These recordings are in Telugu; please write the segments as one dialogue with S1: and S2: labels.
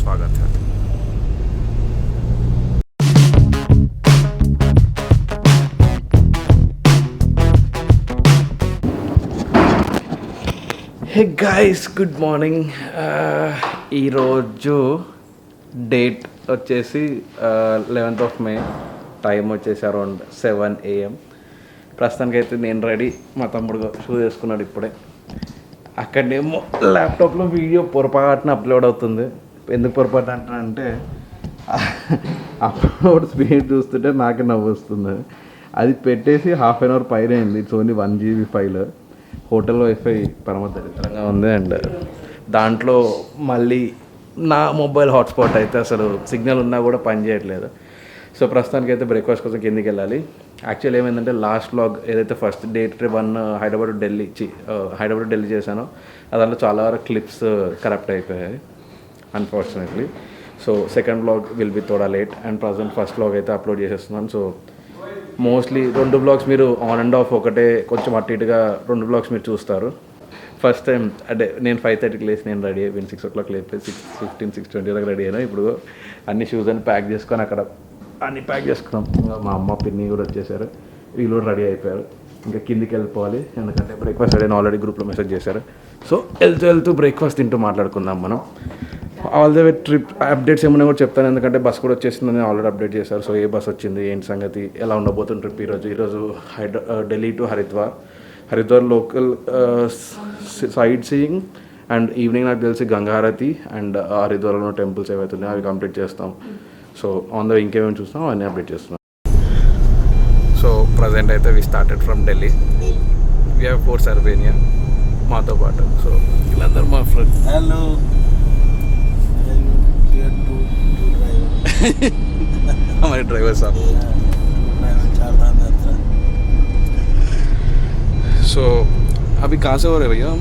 S1: स्वागत है hey guys good morning Uh, ఈరోజు డేట్ వచ్చేసి లెవెన్త్ ఆఫ్ మే టైం వచ్చేసి అరౌండ్ సెవెన్ ఏఎం ప్రస్తుతానికి అయితే నేను రెడీ మా తమ్ముడు షూ వేసుకున్నాడు ఇప్పుడే అక్కడేమో ల్యాప్టాప్లో వీడియో పొరపాటున అప్లోడ్ అవుతుంది ఎందుకు పొరపాటు అంటే అప్లోడ్ స్పీడ్ చూస్తుంటే నాకే నవ్వు వస్తుంది. అది పెట్టేసి హాఫ్ అన్ అవర్ పైన అయింది. It's only one GB file. Hotel wifi పరమ దరిద్రంగా ఉంది అండ్ దాంట్లో మళ్ళీ నా మొబైల్ హాట్స్పాట్ అయితే అసలు సిగ్నల్ ఉన్నా కూడా పని చేయట్లేదు. సో ప్రస్తుతానికి అయితే బ్రేక్ఫాస్ట్ కోసం కిందికి వెళ్ళాలి. యాక్చువల్ ఏమైందంటే లాస్ట్ లాగ్ ఏదైతే first day trip one Hyderabad Delhi Hyderabad Delhi చేశానో దాంట్లో చాలా వరకు క్లిప్స్ కరప్ట్ అయిపోయాయి. Unfortunately so second blog will be Toda late and present first blog అయితే అప్లోడ్ చేసేస్తున్నాను సో మోస్ట్లీ రెండు బ్లాగ్స్ మీరు ఆన్ అండ్ ఆఫ్ ఒకటే కొంచెం అటు ఇటుగా రెండు బ్లాగ్స్ మీరు చూస్తారు. ఫస్ట్ టైం అంటే నేను ఫైవ్ థర్టీకి లేచి నేను రెడీ అయిపోయింది సిక్స్ ఓ క్లాక్ లేపి సిక్స్ ఫిఫ్టీన్ సిక్స్ ట్వంటీ దాకా రెడీ అయినా ఇప్పుడు అన్ని షూస్ అన్ని ప్యాక్ చేసుకొని అక్కడ అన్ని ప్యాక్ చేసుకున్నాం. ఇంకా మా అమ్మ పిన్ని కూడా వచ్చేసారు. వీళ్ళు కూడా రెడీ అయిపోయారు. ఇంకా కిందికి వెళ్ళిపోవాలి. ఎందుకంటే బ్రేక్ఫాస్ట్ రెడీ ఆల్రెడీ గ్రూప్లో మెసేజ్ చేశారు. సో వెళ్తూ వెళ్తూ బ్రేక్ఫాస్ట్ తింటూ మాట్లాడుకుందాం మనం. All the way trip updates ఏమైనా కూడా చెప్తాను. ఎందుకంటే బస్ కూడా వచ్చేసిందని ఆల్రెడీ అప్డేట్ చేశారు. సో ఏ బస్ వచ్చింది ఏంటి సంగతి ఎలా ఉండబోతుంది ట్రిప్ ఈరోజు? ఈరోజు హైదరా Delhi to Haridwar. Haridwar local sightseeing and evening నాకు తెలిసి గంగారతి అండ్ హరిద్వార్లో టెంపుల్స్ ఏవైతే ఉన్నాయో అవి కంప్లీట్ చేస్తాం. సో ఆన్ ద ఇంకేమేమి చూస్తాం అవన్నీ అప్డేట్ చేస్తున్నాం. సో ప్రజెంట్ అయితే we started from Delhi we have four సర్బేనియా మాతో పాటు. సో వీళ్ళందరూ మా ఫ్రెండ్స్
S2: Hello.
S1: हमारे ड्राइवर साहब।
S2: हाँ,
S1: सो so, अभी कहाँ से हो रहे भैया हम?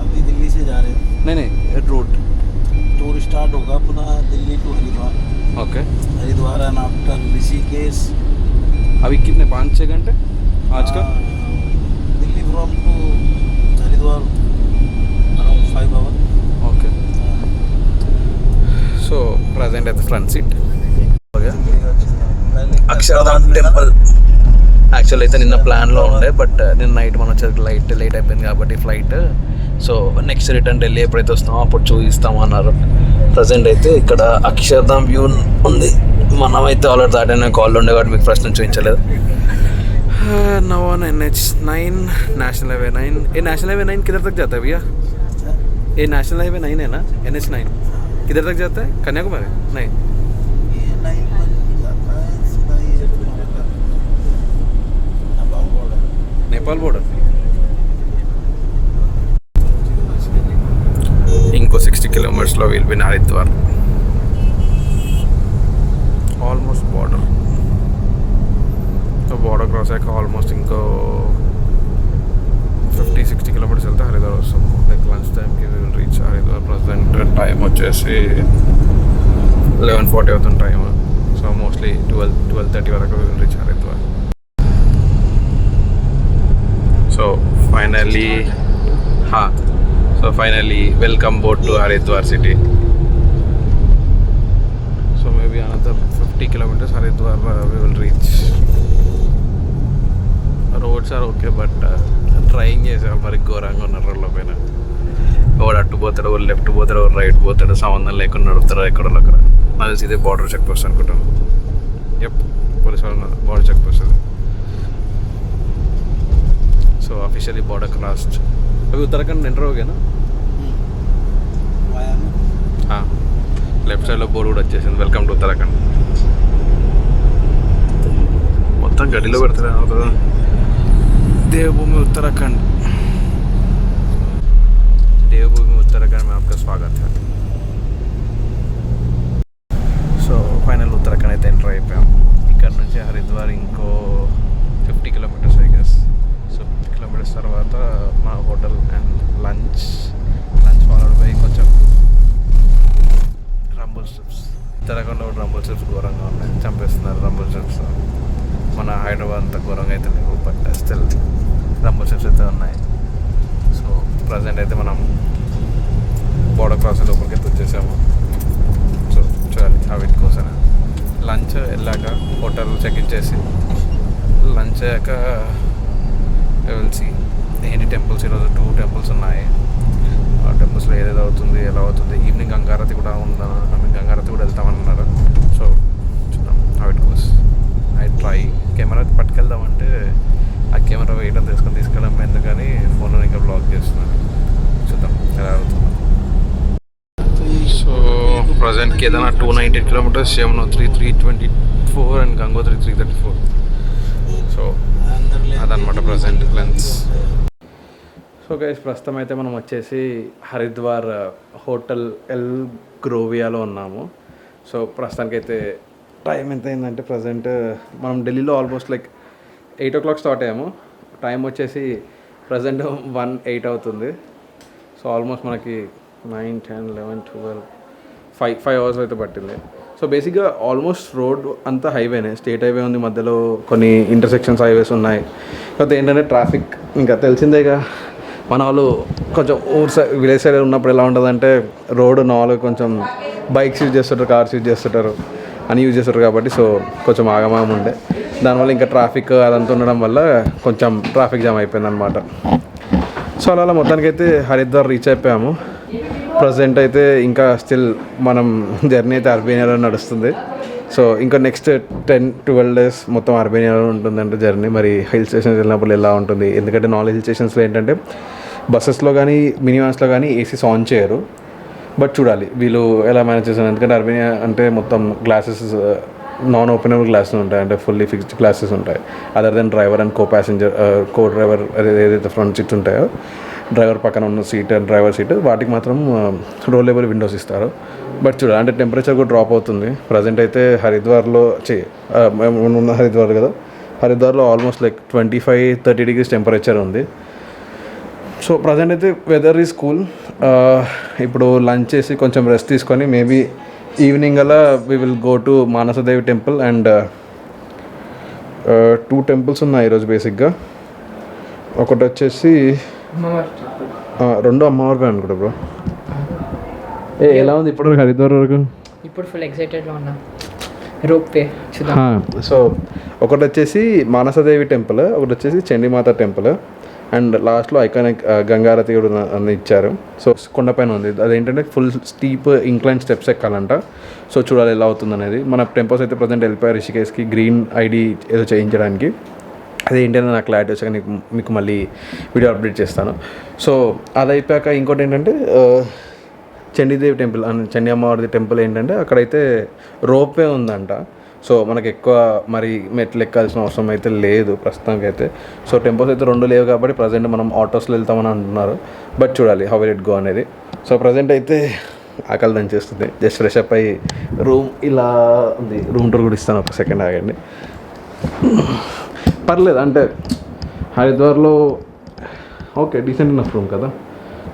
S2: अभी दिल्ली से जा रहे हैं।
S1: नहीं नहीं रूट
S2: टूर स्टार्ट होगा पुनः Delhi to Haridwar.
S1: Okay
S2: Haridwar and after Rishikesh.
S1: अभी कितने पाँच छः घंटे? आज का?
S2: हाँ, Delhi from to Haridwar around five hour
S1: okay so present అయితే front seat Akshardham temple. Actual అయితే నిన్న ప్లాన్లో ఉండే బట్ uh, నిన్న నైట్ మనం వచ్చేసరికి లైట్ లేట్ అయిపోయింది కాబట్టి flight so next return Delhi ఎప్పుడైతే వస్తామో అప్పుడు చూపిస్తాం అన్నారు. ప్రజెంట్ అయితే ఇక్కడ అక్షరధామ్ వ్యూ ఉంది. మనమైతే ఆల్రెడీ దాటాను కాల్ ఉండే కాబట్టి మీకు ప్రశ్న చూపించలేదు. నవన్ NH nine national highway nine A national highway nine కింద తగ్గ జాతా ఏ నేషనల్ హైవే నైన్ ఏనా? ఎన్హెచ్ నైన్ किधर तक जाता है कन्याकुमारी नहीं
S2: ये नाइन बन जाता है सीधा ये नेपाल border.
S1: नेपाल బోర్డర్ ఇంకో sixty కిలోమీటర్స్లో will be Haridwar almost border so border cross అయ్యాక ఆల్మోస్ట్ ఇంకో ఫిఫ్టీ సిక్స్టీ కిలోమీటర్స్ వెళ్తే హరిద్వార్ వస్తాం. లైక్ లంచ్ టైంకి will reach Haridwar present time వచ్చేసి లెవెన్ ఫార్టీ అవుతుంది time so mostly twelve twelve thirty వరకు will reach Haridwar. So finally హా so finally welcome board to Haridwar city so maybe another fifty kilometres Haridwar we will reach roads are okay but train చేసేవాళ్ళు మరి ఘోరంగా ఉన్నారు వాళ్ళ పైన. ఎవరు అట్టు పోతాడు ఒకరు లెఫ్ట్ పోతాడు ఒకరు రైట్ పోతాడు సంబంధం లేకుండా నడుపుతాడు ఎక్కడ అక్కడ. నాకు ఇదే బార్డర్ చెక్ పోస్ట్ అనుకుంటాను ఎప్ పోలీస్ వాళ్ళు border check post so officially border cross అవి
S2: ఉత్తరాఖండ్ ఎంటర్
S1: ఓకేనా లెఫ్ట్ సైడ్లో బోర్డు కూడా వచ్చేసింది. Welcome to Uttarakhand. మొత్తం గడిలో పెడతారా देवभूमि उत्तराखंड देवभूमि उत्तराखंड में आपका स्वागत है సో ఫైనల్ ఉత్తరాఖండ్ అయితే ఎంటర్ అయిపోయాం ఇక్కడ నుంచి హరిద్వార్ ఇంకో fifty kilometres I guess so fifty kilometres తర్వాత మా hotel and lunch lunch followed by కొంచెం రంబుల్ స్ట్రిప్స్ ఉత్తరాఖండ్లో రంబుల్ స్ట్రిప్స్ ఘోరంగా ఘోరంగా అయితే లేవు బట్ స్టిల్ రంబుల్ స్ట్రిప్స్ అయితే ఉన్నాయి. సో ప్రజెంట్ అయితే మనం బోర్డర్ క్రాస్ లోపలికి అయితే వచ్చేసాము. అవి కోసం లంచ్ వెళ్ళాక హోటల్ చెక్ ఇన్ చేసి లంచ్ అయ్యాక వెళ్ళి ఏంటి టెంపుల్స్ ఈరోజు? టూ టెంపుల్స్ ఉన్నాయి. ఆ టెంపుల్స్లో ఏదేదో అవుతుంది ఎలా అవుతుంది? ఈవినింగ్ గంగారతి కూడా ఉందా? ఐ మీన్ గంగారతి కూడా వెళ్తామన్నారు సో చూద్దాం అవిట్ కోసం ఐ ట్రై కెమెరా పట్టుకెళ్దామంటే ఆ కెమెరా వేయడం తీసుకొని తీసుకెళ్ళడం ఎందుకని? ఫోన్లో ఇంకా బ్లాక్ చేస్తున్నాను. చూద్దాం. ఎలా అవుతుందో. So present Kedarnath two ninety kilometres Yamunotri three twenty four and Gangotri three thirty four. So అదనమాట ప్రజెంట్ లెన్స్ సో గైస్ ప్రస్తుతం అయితే మనం వచ్చేసి హరిద్వార్ హోటల్ ఎల్ గ్రోవియాలో ఉన్నాము. సో ప్రస్తుతానికైతే టైం ఎంత అయిందంటే ప్రజెంట్ మనం ఢిల్లీలో almost like eight o'clock start అయ్యాము. టైం వచ్చేసి ప్రజెంట్ వన్ ఎయిట్ అవుతుంది. సో ఆల్మోస్ట్ మనకి nine ten eleven twelve five five hours అయితే పట్టింది. సో బేసిక్గా ఆల్మోస్ట్ రోడ్ అంతా హైవేనే. స్టేట్ హైవే ఉంది మధ్యలో కొన్ని ఇంటర్సెక్షన్స్ హైవేస్ ఉన్నాయి. కాకపోతే ఏంటంటే ట్రాఫిక్ ఇంకా తెలిసిందేగా మన వాళ్ళు కొంచెం ఊరు సైడ్ విలేజ్ సైడ్ ఉన్నప్పుడు ఎలా ఉంటుందంటే రోడ్ నాలుగు కొంచెం బైక్స్ యూజ్ చేస్తుంటారు కార్స్ యూజ్ చేస్తుంటారు. అని యూజ్ చేస్తారు కాబట్టి సో కొంచెం ఆగమాగం ఉండే. దానివల్ల ఇంకా ట్రాఫిక్ అదంతా ఉండడం వల్ల కొంచెం ట్రాఫిక్ జామ్ అయిపోయింది అనమాట సో అలా అలా మొత్తానికైతే హరిద్వార్ రీచ్ అయిపోయాము. ప్రజెంట్ అయితే ఇంకా స్టిల్ మనం జర్నీ అయితే అర్బేనియాలో నడుస్తుంది. సో ఇంకా నెక్స్ట్ టెన్ ట్వెల్వ్ డేస్ మొత్తం అర్బేనియాలో ఉంటుందంటే జర్నీ మరి హిల్ స్టేషన్స్ వెళ్ళినప్పుడు ఎలా ఉంటుంది? ఎందుకంటే నాలుగు హిల్ స్టేషన్స్లో ఏంటంటే బస్సెస్లో కానీ మినీ మినివాన్స్లో కానీ ఏసీస్ ఆన్ చేయరు. బట్ చూడాలి వీళ్ళు ఎలా మేనేజ్ చేశారు ఎందుకంటే అర్బేనియా అంటే మొత్తం గ్లాసెస్ నాన్ ఓపెనబుల్ గ్లాసెస్ ఉంటాయి. అంటే ఫుల్లీ ఫిక్స్డ్ గ్లాసెస్ ఉంటాయి. Other then driver and co passenger co driver ఏదైతే ఫ్రంట్ సీట్స్ ఉంటాయో డ్రైవర్ పక్కన ఉన్న సీట్ అండ్ డ్రైవర్ సీట్ వాటికి మాత్రం uh, రోలేబుల్ విండోస్ ఇస్తారు. బట్ చూడ అంటే టెంపరేచర్ కూడా డ్రాప్ అవుతుంది. ప్రజెంట్ అయితే హరిద్వార్లో చే uh, మేము ఉన్న హరిద్వార్ కదా. హరిద్వార్లో almost like twenty five thirty degrees temperature ఉంది. సో ప్రజెంట్ అయితే వెదర్ ఈజ్ కూల్ ఇప్పుడు లంచ్ చేసి కొంచెం రెస్ట్ తీసుకొని మేబీ ఈవినింగ్ అలా we will go to Mansa Devi temple and two temples ఉన్నాయి ఈరోజు బేసిక్గా ఒకటి వచ్చేసి ఆ, రెండు అమ్మవారి అనుకుంటా బ్రో ఏ ఎలా ఉంది ఇప్పుడు హరిద్వార్ వరకు?
S3: ఇప్పుడు ఫుల్ ఎక్సైటెడ్లో ఉన్నా. రోప్ వే చూద్దాం.
S1: సో ఒకటి వచ్చేసి మానసదేవి టెంపుల్ ఒకటి వచ్చేసి చండీమాత టెంపుల్ అండ్ లాస్ట్లో ఐకానిక్ uh, గంగారతి కూడా ఇచ్చారు. సో కొండపైన ఉంది. అదేంటంటే ఫుల్ స్టీప్ ఇంక్లైన్ స్టెప్స్ ఎక్కాలంట. సో చూడాలి ఎలా అవుతుంది అనేది మన టెంపుల్స్ అయితే ప్రజెంట్ వెళ్ళిపోయారు రిషికేష్కి గ్రీన్ ఐడి ఏదో చేయించడానికి. అదేంటంటే నాకు క్లారిటీ వచ్చాక నీకు మీకు మళ్ళీ వీడియో అప్డేట్ చేస్తాను. సో అది అయిపోయాక ఇంకోటి ఏంటంటే uh, Chandi Devi temple and Chandi అమ్మవారి టెంపుల్ ఏంటంటే అక్కడైతే రోప్వే ఉందంట. సో మనకి ఎక్కువ మరి మెట్లు ఎక్కాల్సిన అవసరం అయితే లేదు ప్రస్తుతానికి అయితే సో టెంపోస్ అయితే రెండు లేవు కాబట్టి ప్రజెంట్ మనం ఆటోస్లో వెళ్తామని అంటున్నారు. బట్ చూడాలి హౌ విల్ ఇట్ గో అనేది. సో ప్రజెంట్ అయితే ఆకలి దంచేస్తుంది. జస్ట్ ఫ్రెష్ అప్ అయ్యి రూమ్ ఇలా ఉంది. రూమ్ టూర్ కూడా ఇస్తాను ఒక సెకండ్ ఆగండి. పర్లేదు అంటే హరిద్వార్లో ఓకే డీసెంట్ ఇనఫ్ రూమ్ కదా.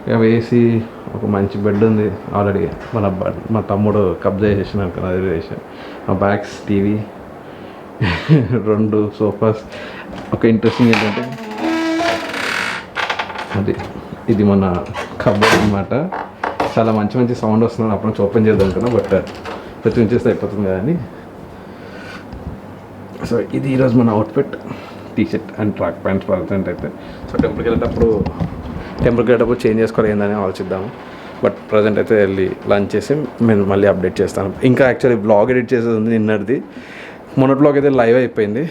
S1: ఇక వేసి ఒక మంచి బెడ్ ఉంది. ఆల్రెడీ మన బ- మా తమ్ముడు కబ్జా చేసినాను కదా అది వేసి. బ్యాగ్స్ టీవీ రెండు సోఫాస్. ఒక ఇంట్రెస్టింగ్ ఏంటంటే అది ఇది మన కబోర్డ్ అనమాట చాలా మంచి మంచి సౌండ్ వస్తుంది అప్పుడు నుంచి ఓపెన్ చేద్దాం అనుకున్నా బట్ ప్రతి ఉంచేస్తే అయిపోతుంది కానీ సో ఇది ఈరోజు మన outfit T shirt and track pants పడుతుంటే అయితే. సో టెంపుల్కి వెళ్ళేటప్పుడు టెంపుల్కి వెళ్ళేటప్పుడు చేంజ్ చేసుకోవాలి ఏందని ఆలోచిద్దాము. బట్ ప్రజెంట్ అయితే వెళ్ళి లంచ్ చేసి నేను మళ్ళీ అప్డేట్ చేస్తాను. ఇంకా యాక్చువల్లీ బ్లాగ్ ఎడిట్ చేసేది ఉంది నిన్నటిది. మొన్నటి బ్లాగ్ అయితే లైవ్ అయిపోయింది.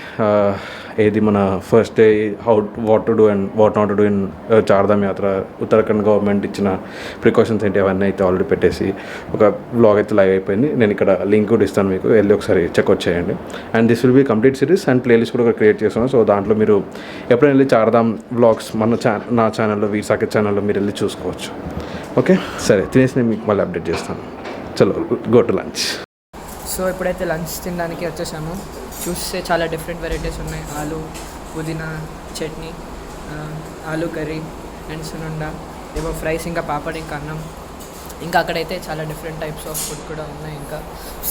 S1: ఏది మన first day how what to do and what not to do in Char Dham Yatra Uttarakhand government ఇచ్చిన ప్రికాషన్స్ ఏంటి అవన్నీ అయితే ఆల్రెడీ పెట్టేసి ఒక బ్లాగ్ అయితే లైవ్ అయిపోయింది. నేను ఇక్కడ లింక్ కూడా ఇస్తాను మీకు. వెళ్ళి ఒకసారి చెక్అవుట్ చేయండి. And this will be complete series and playlist కూడా క్రియేట్ చేస్తున్నాను. సో దాంట్లో మీరు ఎప్పుడైనా వెళ్ళి చార్ధామ్ బ్లాగ్స్ మన ఛా నా ఛానల్లో వీర్ ఛానల్లో మీరు వెళ్ళి చూసుకోవచ్చు. ఓకే? సరే తినేసి నేను మీకు మళ్ళీ అప్డేట్ చేస్తాను. చలో గో టు లంచ్
S3: సో ఇప్పుడైతే లంచ్ తినడానికి వచ్చేసాము. చూస్తే చాలా డిఫరెంట్ వెరైటీస్ ఉన్నాయి. ఆలు పుదీనా చట్నీ ఆలు కర్రీ అండ్ సునుండ ఏమో ఫ్రైస్ ఇంకా పాపడ్ ఇంకా అన్నం. ఇంకా అక్కడైతే చాలా డిఫరెంట్ టైప్స్ ఆఫ్ ఫుడ్ కూడా ఉన్నాయి. ఇంకా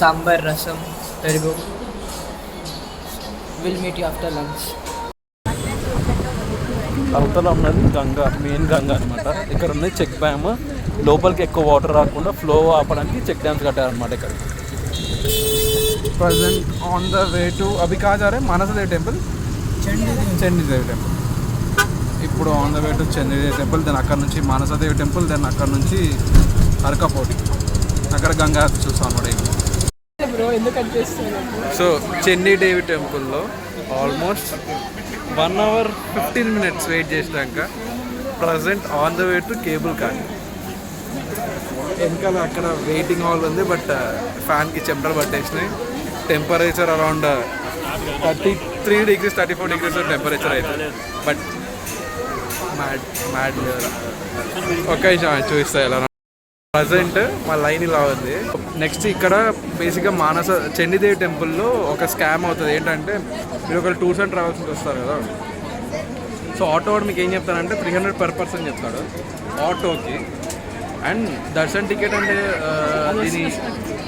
S3: సాంబార్ రసం పెరుగు. Will meet you after lunch
S4: అవతల ఉన్నది గంగ మెయిన్ గంగ అనమాట ఇక్కడ ఉన్నది చెక్ డ్యామ్. లోపలికి ఎక్కువ వాటర్ రాకుండా ఫ్లో ఆపడానికి చెక్ డ్యామ్స్ కట్టారనమాట ఇక్కడ.
S1: Present on the way to అవి కాజారే మానసదేవి టెంపుల్ చండీదేవి టెంపుల్ ఇప్పుడు on the way to Chandi Devi temple then అక్కడ నుంచి మానసదేవి టెంపుల్ దెన్ అక్కడ నుంచి అరకపోటి అక్కడ గంగా చూస్తాం అనమాట సో చెన్నీ దేవి టెంపుల్లో almost one hour fifteen minutes wait చేసినాక present on the way to cable car వెనకాల అక్కడ వెయిటింగ్ హాల్ ఉంది బట్ ఫ్యాన్కి చెంపలు పట్టేసినాయి. Temperature around thirty three degrees thirty four degrees temperature అవుతుంది బట్ మ్యాడ్ మ్యాడ్ ఒక్క నిమిషం చూపిస్తా ఎలా ప్రజెంట్ మా లైన్ ఇలా ఉంది. నెక్స్ట్ ఇక్కడ బేసిక్గా మానస చండీదేవి టెంపుల్లో ఒక స్కామ్ అవుతుంది. ఏంటంటే మీరు ఒక టూర్స్ అండ్ ట్రావెల్స్ వస్తారు కదా. సో ఆటో వాడు మీకు ఏం చెప్తానంటే త్రీ హండ్రెడ్ పర్ పర్సన్ చెప్తాడు. ఆటోకి అండ్ దర్శన్ టికెట్ అంటే దీని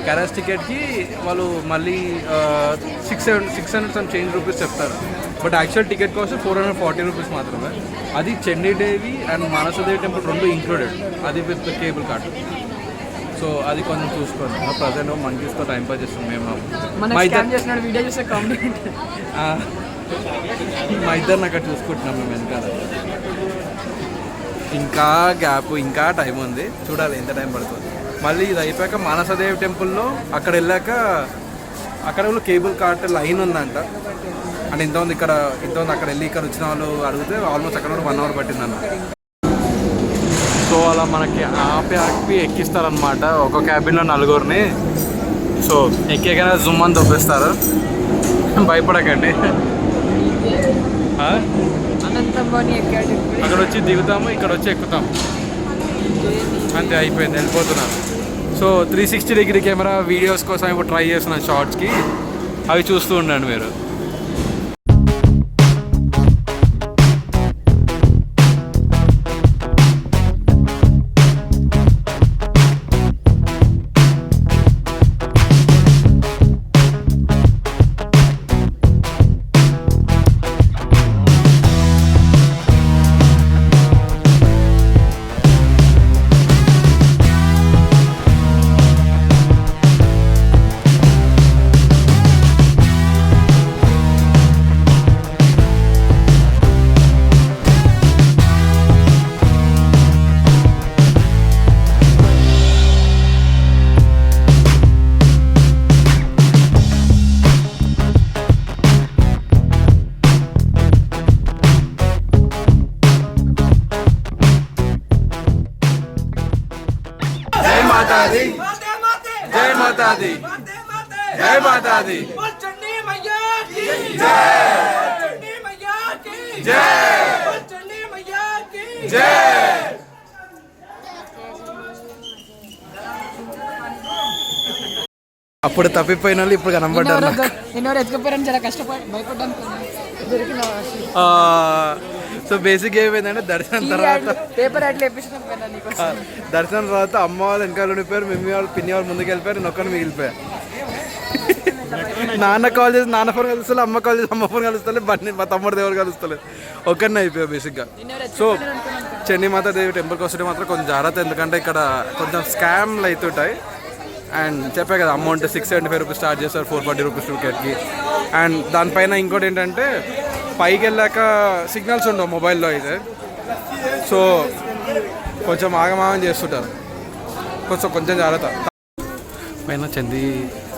S1: క్యారెస్ టికెట్కి వాళ్ళు మళ్ళీ six seven six hundred some change rupees చెప్తారు. But actual ticket cost four hundred forty rupees మాత్రమే. అది చెన్నైదేవి అండ్ మానసదేవి టెంపుల్ రెండు ఇంక్లూడెడ్ అది విత్ కేబుల్ కార్డ్ సో అది కొంచెం చూసుకోండి. ప్రజెంట్ మంకీస్తో టైం పాస్ చేస్తాం మేము.
S3: మన
S1: మా ఇద్దరు
S3: వీడియో
S1: మా అక్కడ చూసుకుంటున్నాం మేము వెనకాల. ఇంకా గ్యాప్ ఇంకా టైం ఉంది. చూడాలి ఎంత టైం పడుతుంది. మళ్ళీ ఇది అయిపోయాక మానసదేవి టెంపుల్లో అక్కడ వెళ్ళాక అక్కడ కూడా కేబుల్ కార్ట్ లైన్ ఉందంట. అంటే ఇంత ఉంది ఇక్కడ ఇంత ఉంది అక్కడ వెళ్ళి ఇక్కడ వచ్చిన వాళ్ళు అడిగితే ఆల్మోస్ట్ అక్కడ వన్ అవర్ పట్టిందన్న. అలా మనకి ఆపి ఆపి ఎక్కిస్తారనమాట ఒక క్యాబిన్లో నలుగురిని. సో ఎక్కేగానే జుమ్ అని దొబ్బేస్తారు భయపడకండి. అక్కడ వచ్చి దిగుతాము ఇక్కడ వచ్చి ఎక్కుతాం అంతే అయిపోయింది వెళ్ళిపోతున్నాను so three sixty degree camera videos కోసం ఇప్పుడు ట్రై చేస్తున్నాను షార్ట్స్కి అవి చూస్తూ ఉండండి మీరు. జై అప్పుడు తప్పిపోయిన వాళ్ళు ఇప్పుడు కనబడ్డారు నాకు.
S3: ఎన్నోరు ఎత్తుకుపోయారని చాలా కష్టపడి భయపడ్డాను దొరికిన
S1: ఆ, సో బేసిక్ ఏమైందంటే దర్శనం తర్వాత
S3: పేపర్
S1: దర్శనం తర్వాత అమ్మ వాళ్ళు వెనకాల ఉండిపోయారు మమ్మీ వాళ్ళు పిన్ని వాళ్ళు ముందుకు వెళ్ళిపోయారు నేను ఒక్కరిని మిగిలిపోయా. నాన్న కాల్ చేసి నాన్న ఫోన్ కలుస్తలే అమ్మ కాల్ చేసి అమ్మ ఫోన్ కలుస్తలే బండి మా తమ్ముడు దేవుడు కలుస్తలే. ఒక్కరిని అయిపోయా బేసిక్గా సో చెన్నీమాత దేవి టెంపుల్కి వస్తుంటే మాత్రం కొంచెం జాగ్రత్త ఎందుకంటే ఇక్కడ కొంచెం స్కామ్లు అవుతుంటాయి అండ్ చెప్పే కదా amount six seventy five rupees start చేస్తారు ఫోర్ ఫార్టీ రూపీస్ టికెట్కి అండ్ దానిపైన ఇంకోటి ఏంటంటే పైకి వెళ్ళాక సిగ్నల్స్ ఉండవు మొబైల్లో అయితే. సో కొంచెం ఆగమాగం చేస్తుంటారు. కొంచెం కొంచెం జాగ్రత్త. పైన చందీ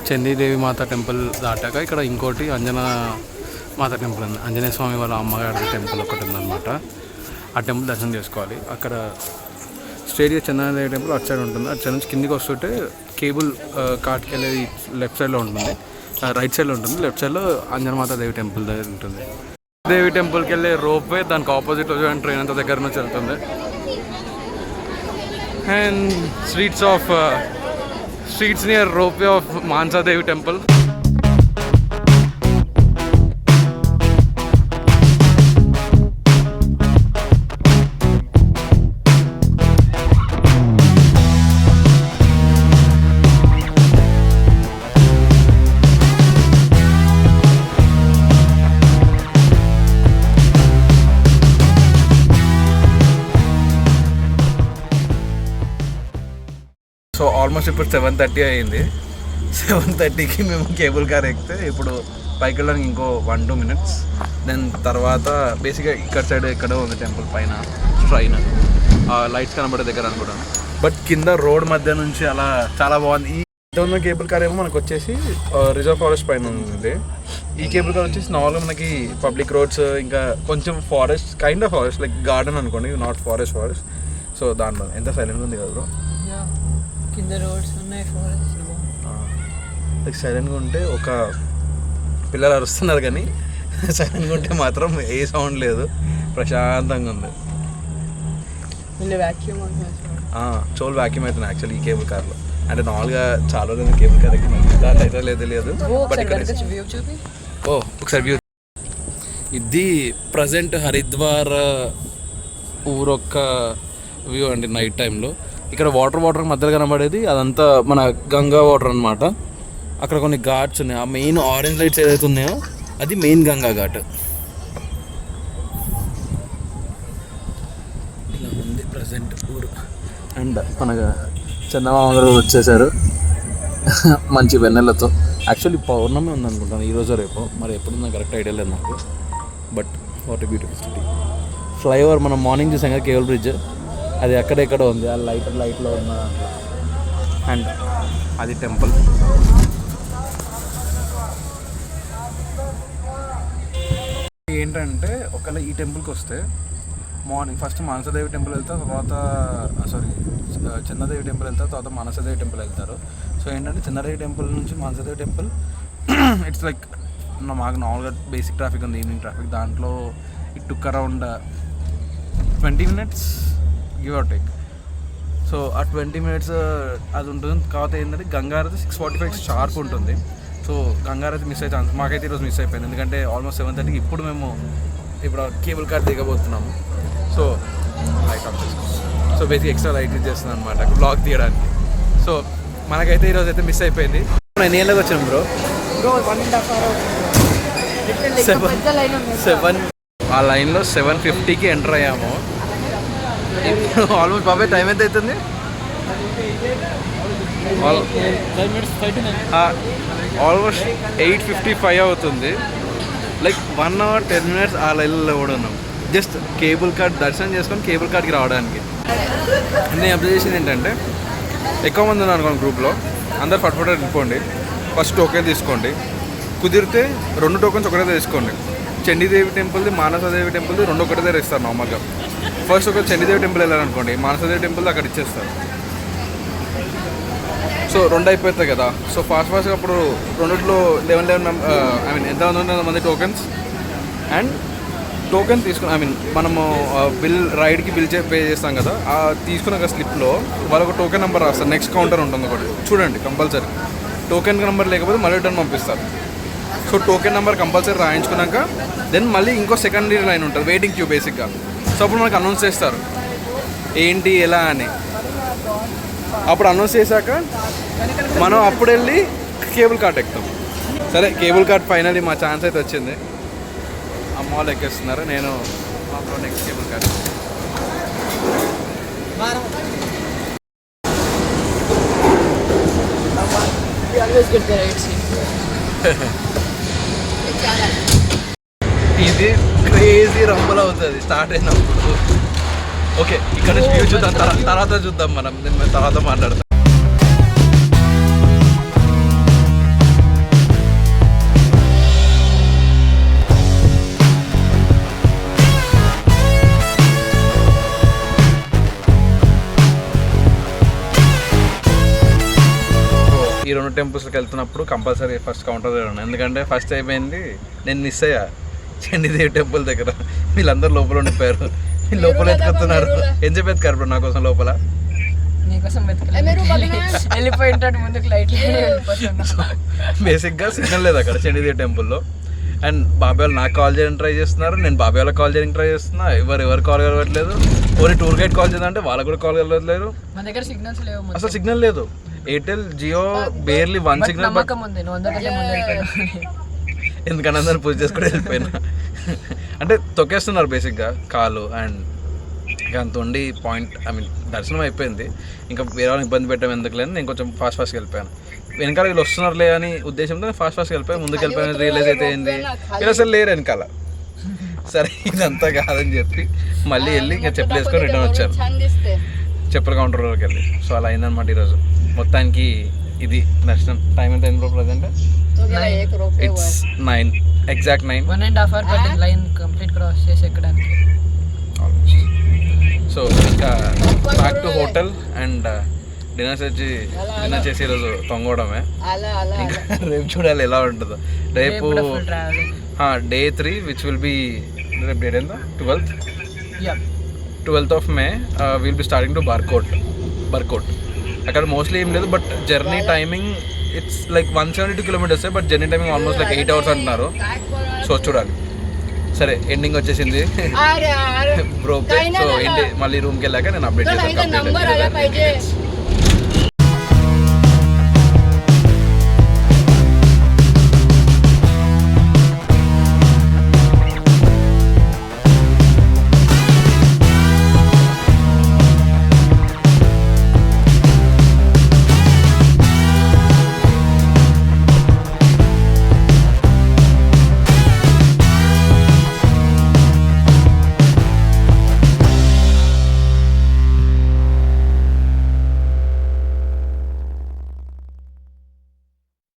S1: చందీదేవి మాత టెంపుల్ దాటాక ఇక్కడ ఇంకోటి అంజనా మాత టెంపుల్ ఉంది. ఆంజనేయ స్వామి వాళ్ళ అమ్మగారి టెంపుల్ ఒకటి ఉందన్నమాట. ఆ టెంపుల్ దర్శనం చేసుకోవాలి. అక్కడ స్ట్రేట్గా చందనాదేవి టెంపుల్ అటు సైడ్ ఉంటుంది. అటు సైడ్ నుంచి కిందికి వస్తుంటే కేబుల్ కార్ట్కి వెళ్ళేది లెఫ్ట్ సైడ్లో ఉంటుంది. రైట్ సైడ్లో ఉంటుంది. లెఫ్ట్ సైడ్లో అంజనమాత దేవి టెంపుల్ దగ్గర ఉంటుంది. దేవి టెంపుల్కి వెళ్ళే రోప్ వే దానికి ఆపోజిట్లో చూడండి. ట్రైన్ అంత దగ్గర నుంచి వెళ్తుంది. And streets of streets near rope of Mansa Devi temple almost ఇప్పుడు సెవెన్ థర్టీ అయింది. సెవెన్ థర్టీకి మేము కేబుల్ కార్ ఎక్కితే ఇప్పుడు పైకి వెళ్ళడానికి ఇంకో వన్ టూ మినిట్స్ దెన్ తర్వాత బేసిక్గా ఇక్కడ సైడ్ ఎక్కడో ఉంది టెంపుల్ పైన ట్రైన్ లైట్స్ కనబడే దగ్గర అనుకుంటాను. బట్ కింద రోడ్ మధ్య నుంచి అలా చాలా బాగుంది. ఈ ఉన్న కేబుల్ కార్ ఏమో మనకు వచ్చేసి రిజర్వ్ ఫారెస్ట్ పైన ఉంది. ఈ కేబుల్ కార్ వచ్చేసి నార్మల్గా మనకి పబ్లిక్ రోడ్స్ ఇంకా కొంచెం forest kind of forest like garden అనుకోండి నాట్ ఫారెస్ట్ ఫారెస్ట్ సో దాంట్లో ఎంత సైలెంట్ ఉంది కదా బ్రో
S3: కింద రోడ్స్ ఉన్నాయి ఫారెస్ట్
S1: లైక్ సైలెంట్గా ఉంటే ఒక పిల్లలు అరుస్తున్నారు కానీ సైలెంట్గా ఉంటే మాత్రం ఏ సౌండ్ లేదు. ప్రశాంతంగా ఉంది.
S3: వీళ్ళు వ్యాక్యూమ్
S1: అవుతుంది యాక్చువల్లీ ఈ కేబుల్ కార్లో అంటే నార్మల్గా చాలా రోజులు కేబుల్ కార్ దాంట్లో అయితే లేదు బట్ ఇక్కడ
S3: చూపి.
S1: ఓ ఒకసారి వ్యూ ఇది ప్రజెంట్ హరిద్వార్ ఊరొక్క వ్యూ అండి నైట్ టైంలో ఇక్కడ వాటర్ వాటర్ మధ్యలో కనబడేది. అదంతా మన గంగా వాటర్ అన్నమాట. అక్కడ కొన్ని ఘాట్స్ ఉన్నాయి. ఆ మెయిన్ ఆరెంజ్ లైట్స్ ఏదైతే ఉన్నాయో అది మెయిన్ గంగా ఘాట్. ఇలా ఉంది ప్రజెంట్ ఊరు. అండ్ మన చందమామ గారు వచ్చేసారు. మంచి వెన్నెలతో. యాక్చువల్లీ పౌర్ణమి ఉంది అనుకుంటాను ఈ రోజు రేపు. మరి ఎప్పుడు నాకు కరెక్ట్ ఐడియా లేదు నాకు. But what beautiful city flyover మనం మార్నింగ్ చూసాం కదా కేవల్ బ్రిడ్జ్ అది ఎక్కడెక్కడ ఉంది. ఆ లైట్ లైట్లో ఉన్న అండ్ అది టెంపుల్. ఏంటంటే ఒకవేళ ఈ టెంపుల్కి వస్తే మార్నింగ్ ఫస్ట్ మానసదేవి టెంపుల్ వెళ్తారు తర్వాత సారీ చిన్నదేవి టెంపుల్ వెళ్తారు తర్వాత మానసదేవి టెంపుల్ వెళ్తారు. సో ఏంటంటే చిన్నదేవి టెంపుల్ నుంచి మానసదేవి టెంపుల్ ఇట్స్ లైక్ మాకు నార్మల్గా బేసిక్ ట్రాఫిక్ ఉంది ఈవినింగ్ ట్రాఫిక్ దాంట్లో it took around twenty minutes give or take. So ఆ ట్వంటీ మినిట్స్ అది ఉంటుంది. కాకపోతే ఏంటంటే Ganga Aarti six forty five sharp ఉంటుంది. సో గంగారతి మిస్ అయితే మాకైతే ఈరోజు మిస్ అయిపోయింది. ఎందుకంటే ఆల్మోస్ట్ సెవెన్ థర్టీకి ఇప్పుడు మేము ఇప్పుడు cable car దిగబోతున్నాము so light off so basic extra light use చేస్తున్నాను అనమాట బ్లాగ్ తీయడానికి. సో మనకైతే ఈరోజు అయితే మిస్ అయిపోయింది. నేను ఏళ్ళకి వచ్చాను bro
S3: bro one and half hour
S1: Seven.
S3: పెద్ద లైన్ ఉంది.
S1: సెవెన్ ఆ లైన్లో సెవెన్ ఫిఫ్టీకి ఎంటర్ అయ్యాము. ఆల్మోస్ట్ బాబాయ్ టైం ఎంత అవుతుంది? ఆల్మోస్ట్ ఎయిట్ ఫిఫ్టీ ఫైవ్ అవుతుంది. Like one hour ten minutes ఆ లైన్లో కూడా ఉన్నాం. జస్ట్ కేబుల్ కార్డ్ దర్శనం చేసుకొని కేబుల్ కార్డ్కి రావడానికి. నేను అబ్జర్వ్ చేసింది ఏంటంటే ఎక్కువ మంది ఉన్నారు అనుకోండి గ్రూప్లో. అందరు ఫట్ ఫట్ వెళ్ళిపోండి ఫస్ట్ టోకెన్ తీసుకోండి. కుదిరితే రెండు టోకెన్స్ ఒకటే తీసుకోండి. చండీదేవి టెంపుల్ది మానసదేవి టెంపుల్ది రెండు ఒకటే దగ్గర ఇస్తారు నార్మల్గా ఫస్ట్ ఒక చండీదేవి టెంపుల్ వెళ్ళారనుకోండి మానసదేవి టెంపుల్ అక్కడ ఇచ్చేస్తారు. సో రెండు అయిపోతాయి కదా. సో ఫాస్ట్ ఫాస్ట్గా అప్పుడు రెండిట్లో లెవెన్ లెవెన్ ఐ మీన్ ఎంత మంది మంది టోకెన్స్ అండ్ టోకెన్ తీసుకుని ఐ మీన్ మనము బిల్ రైడ్కి బిల్ చే పే చేస్తాం కదా. ఆ తీసుకున్న స్లిప్లో వాళ్ళు ఒక టోకెన్ నెంబర్ రాస్తారు. నెక్స్ట్ కౌంటర్ ఉంటుంది ఒకటి. చూడండి కంపల్సరీ టోకెన్ నెంబర్ లేకపోతే మళ్ళీ రిటర్న్ పంపిస్తారు. సో టోకెన్ నెంబర్ కంపల్సరీ రాయించుకున్నాక దెన్ మళ్ళీ ఇంకో సెకండరీ లైన్ ఉంటుంది వెయిటింగ్ క్యూ బేసిక్గా సో అప్పుడు మనకు అనౌన్స్ చేస్తారు. ఏంటి ఎలా అని. అప్పుడు అనౌన్స్ చేశాక మనం అప్పుడు వెళ్ళి కేబుల్ కార్ట్ ఎక్కుతాం. సరే కేబుల్ కార్ట్ ఫైనల్లీ మా ఛాన్స్ అయితే వచ్చింది. అమ్మ వాళ్ళు ఎక్కేస్తున్నారు. నేను మా next cable cart
S3: always get the right seat.
S1: ఇది క్రేజీ రంబుల్ అవుతుంది స్టార్ట్ అయినప్పుడు. ఓకే ఇక్కడ నుంచి వ్యూ చూద్దాం తర్వాత చూద్దాం మనం నేను తర్వాత మాట్లాడతాం. ఈ రెండు టెంపుల్స్కి వెళ్తున్నప్పుడు కంపల్సరీ ఫస్ట్ కౌంటర్ దగ్గర ఎందుకంటే ఫస్ట్ అయిపోయింది నేను మిస్ అయ్యా. చండీదేవి టెంపుల్ దగ్గర. వీళ్ళందరూ లోపల ఉండిపోయారు. లోపల ఎత్తుకుతున్నారు ఏం చెప్పి ఎత్తుకారు బ్రో నా కోసం లోపల? బేసిక్గా సిగ్నల్ లేదు అక్కడ చండీదేవి టెంపుల్లో. అండ్ బాబాయ్ వాళ్ళు నాకు కాల్ చేయడానికి ట్రై చేస్తున్నారు. నేను బాబాయ్ వాళ్ళకి కాల్ చేయడానికి ట్రై చేస్తున్నా. ఎవరు ఎవరు కాల్ కలవట్లేదు. ఓన్లీ టూర్ గైడ్ కాల్ చేద్దామంటే వాళ్ళకి కూడా కాల్ కలవట్లేదు.
S3: మన దగ్గర సిగ్నల్స్ లేవు ముందు.
S1: అసలు సిగ్నల్ లేదు.
S3: Airtel Jio barely one signal
S1: ఎందుకని అందరు పూజ చేసుకుని వెళ్ళిపోయినా. అంటే తొక్కేస్తున్నారు బేసిక్గా కాలు అండ్ ఇక అంత ఉండి పాయింట్ ఐ మీన్ దర్శనం అయిపోయింది. ఇంకా వేరే వాళ్ళని ఇబ్బంది పెట్టాం ఎందుకు లేదు నేను కొంచెం ఫాస్ట్ ఫాస్ట్గా వెళ్ళిపోయాను. వెనకాల వీళ్ళు వస్తున్నారులే అని ఉద్దేశంతో ఫాస్ట్ ఫాస్ట్ వెళ్ళిపోయి ముందుకు వెళ్ళిపోయి రియలైజ్ అయితే ఏంది? వీళ్ళు అసలు లేరు వెనకాల. సరే ఇదంతా కాదని చెప్పి మళ్ళీ వెళ్ళి ఇంకా చెప్పులు వేసుకొని రిటర్న్ వచ్చారు చెప్పుల కౌంటర్ వరకు వెళ్ళి. సో అలా అయిందనమాట ఈరోజు. మొత్తానికి ఇది దర్శనం. టైం ఎంత అయింది present it's nine exact nine
S3: one and half hour పట్టింది లైన్ కంప్లీట్ క్రాస్ చేసి ఎక్కడానికి.
S1: సో ఇంకా back to hotel and dinner చేసి డిన్నర్ చేసి ఈరోజు తొంగడమే ఇంకా రేపు చూడాలి ఎలా ఉంటుందో. రేపు day three which will be రేపు డేట్ ఎంత twelfth
S3: yeah
S1: twelfth of May will be starting to Barkot Barkot అక్కడ మోస్ట్లీ ఏం లేదు but journey timing it's like one seventy two kilometres but journey timing almost like eight hours అంటున్నారు. సో చూడాలి. సరే ఎండింగ్ వచ్చేసింది. బ్రో సో ఏంటి మళ్ళీ రూమ్కి వెళ్ళాక నేను అప్డేట్ చేస్తాను